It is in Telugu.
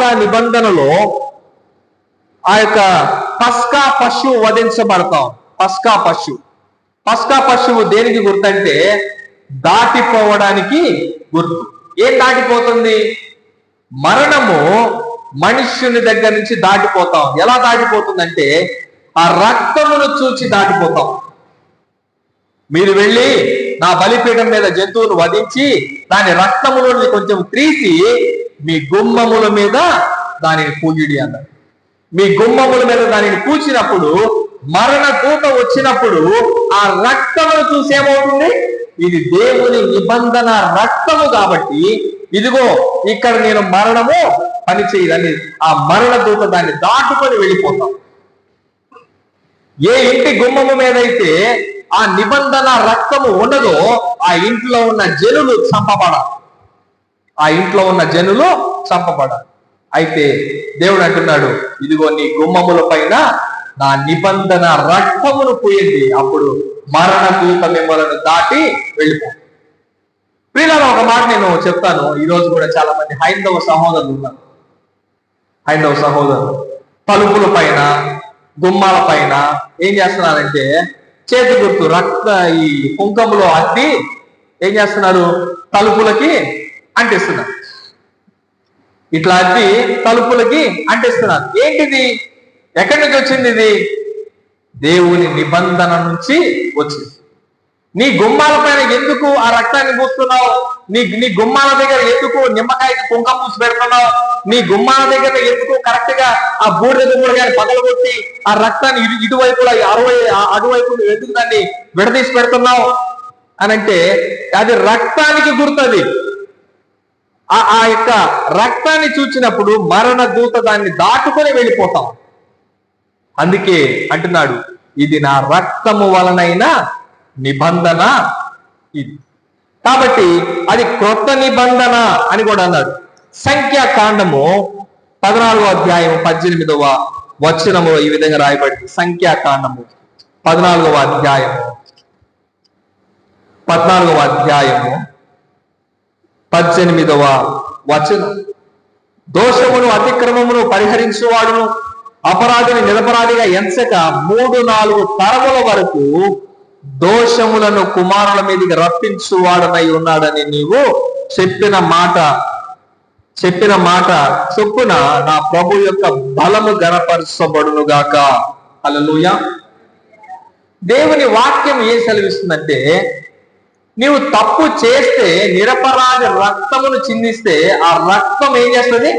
నిబంధనలో ఆ యొక్క పస్కా పశువు వధించబడతాం. పస్కా పశువు పస్కా పశువు దేనికి గుర్తంటే దాటిపోవడానికి గుర్తు. ఏం దాటిపోతుంది? మరణము మనుష్యుని దగ్గర నుంచి దాటిపోతాం. ఎలా దాటిపోతుందంటే ఆ రక్తమును చూచి దాటిపోతాం. మీరు వెళ్ళి నా బలిపీఠం మీద జంతువును వధించి దాని రక్తములోని కొంచెం తీసి మీ గుమ్మముల మీద దానిని పూజిడి అన్నారు. మీ గుమ్మముల మీద దానిని పూచినప్పుడు మరణ దూత వచ్చినప్పుడు ఆ రక్తమును చూసేమవుతుంది ఇది దేవుని నిబంధన రక్తము కాబట్టి ఇదిగో ఇక్కడ నేను మరణము పని చేయదని ఆ మరణ దూత దాన్ని దాటుకొని వెళ్ళిపోతాం. ఏ ఇంటి గుమ్మము మీద అయితే ఆ నిబంధన రక్తము ఉండదో ఆ ఇంట్లో ఉన్న జనులు చంపబడాలి. ఆ ఇంట్లో ఉన్న జనులు చంపబడాలి అయితే దేవుడు అంటున్నాడు ఇదిగో నీ గుమ్మముల పైన నా నిబంధన రక్తమును పోయింది అప్పుడు మరణ దూత మిమ్మలను దాటి వెళ్ళిపో ప్రియులారా ఒక మాట నేను చెప్తాను. ఈ రోజు కూడా చాలా మంది హైందవ సహోదరులు ఉన్నారు. హైందవ సహోదరులు. తలుపుల పైన గుమ్మాల పైన ఏం చేస్తున్నారంటే చేతి గుర్తు రక్త ఈ కుంకములో అద్ది ఏం చేస్తున్నారు? తలుపులకి అంటిస్తున్నారు. ఇట్లా అద్ది తలుపులకి అంటిస్తున్నారు. ఏంటిది? ఎక్కడి నుంచి వచ్చింది ఇది? దేవుని నిబంధన నుంచి వచ్చింది. నీ గుమ్మాల పైన ఎందుకు ఆ రక్తాన్ని పూస్తున్నావు? నీ నీ గుమ్మాల దగ్గర ఎందుకు నిమ్మకాయకి కుంకం పూసి పెడుతున్నావు? నీ గుమ్మాల దగ్గర ఎందుకు కరెక్ట్గా ఆ బూడిద గుమ్మడికాయని పగలగొట్టి ఆ రక్తాన్ని ఇటు ఇటువైపు అరవై అటువైపు ఎందుకు దాన్ని విడదీసి పెడుతున్నావు? అని అంటే అది రక్తానికి గుర్తది. ఆ ఆ యొక్క రక్తాన్ని చూచినప్పుడు మరణ దూత దాన్ని దాటుకొని వెళ్ళిపోతాం. అందుకే అంటున్నాడు ఇది నా రక్తము వలనైన నిబంధన ఇది. కాబట్టి అది క్రొత్త నిబంధన అని కూడా అన్నాడు. సంఖ్యాకాండము పద్నాలుగో అధ్యాయం పద్దెనిమిదవ వచనము ఈ విధంగా రాయబడింది. సంఖ్యాకాండము పద్నాలుగవ అధ్యాయము పద్నాలుగవ అధ్యాయము పద్దెనిమిదవ వచనం. దోషమును అతిక్రమమును పరిహరించువాడును. అపరాధిని నిరపరాధిగా ఎంచక మూడు నాలుగు తరముల వరకు దోషములను కుమారుల మీదకి రప్పించువాడనై ఉన్నాడని నీవు చెప్పిన మాట చెప్పిన మాట చొప్పున నా ప్రభు యొక్క బలము గనపరచబడునుగాక గాక. దేవుని వాక్యం ఏం సెలవిస్తుందంటే నీవు తప్పు చేస్తే నిరపరాధి రక్తమును చిందిస్తే ఆ రక్తం ఏం చేస్తుంది?